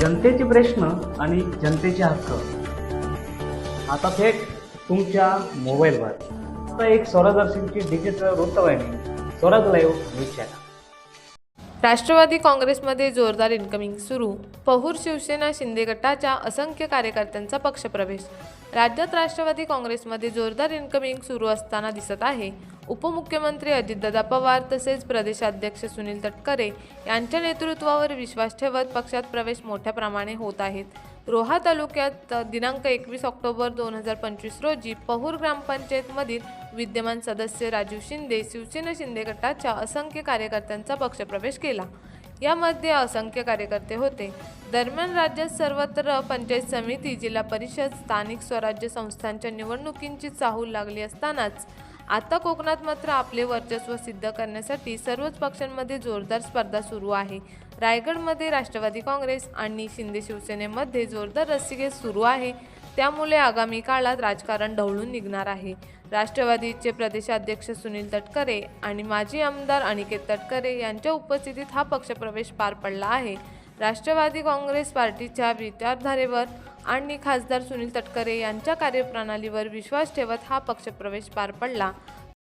जनतेचे प्रश्न आणि जनतेचे हक्क. आता थेट तुमच्या मोबाईलवर आता एक स्वरदर्शनची डिजिटल वृत्तवाहिनी Swaraj live news channel Rashtrawadi काँग्रेसमध्ये जोरदार इन्कमिंग सुरू. पहूर शिवसेना शिंदे गटाच्या असंख्य कार्यकर्त्यांचा पक्षप्रवेश. राज्यात राष्ट्रवादी काँग्रेसमध्ये जोरदार इन्कमिंग सुरू असताना दिसत आहे. उपमुख्यमंत्री अजितदादा पवार तसेच प्रदेशाध्यक्ष सुनील तटकरे यांच्या नेतृत्वावर विश्वास ठेवत पक्षात प्रवेश मोठ्या प्रमाणे होत आहेत. रोहा तालुक्यात दिनांक एकवीस ऑक्टोबर दोन हजार पंचवीस रोजी पहूर ग्रामपंचायतमधील विद्यमान सदस्य राजीव शिंदे शिवसेना शिंदे गटाच्या असंख्य कार्यकर्त्यांचा पक्षप्रवेश केला. यामध्ये असंख्य कार्यकर्ते होते. दरम्यान राज्यात सर्वत्र पंचायत समिती जिल्हा परिषद स्थानिक स्वराज्य संस्थांच्या निवडणुकींची चाहूल लागली असतानाच आता कोकणात मात्र आपले वर्चस्व सिद्ध करण्यासाठी सर्वच पक्षांमध्ये जोरदार स्पर्धा सुरू आहे. रायगडमध्ये राष्ट्रवादी काँग्रेस आणि शिंदे शिवसेनेमध्ये जोरदार रस्सीखेच सुरू आहे. त्यामुळे आगामी काळात राजकारण ढवळून निघणार आहे. राष्ट्रवादीचे प्रदेशाध्यक्ष सुनील तटकरे आणि माजी आमदार अनिकेत तटकरे यांच्या उपस्थितीत हा पक्षप्रवेश पार पडला आहे. राष्ट्रवादी काँग्रेस पार्टीच्या विचारधारेवर आणि खासदार सुनील तटकरे यांच्या कार्यप्रणालीवर विश्वास ठेवत हा पक्षप्रवेश पार पडला.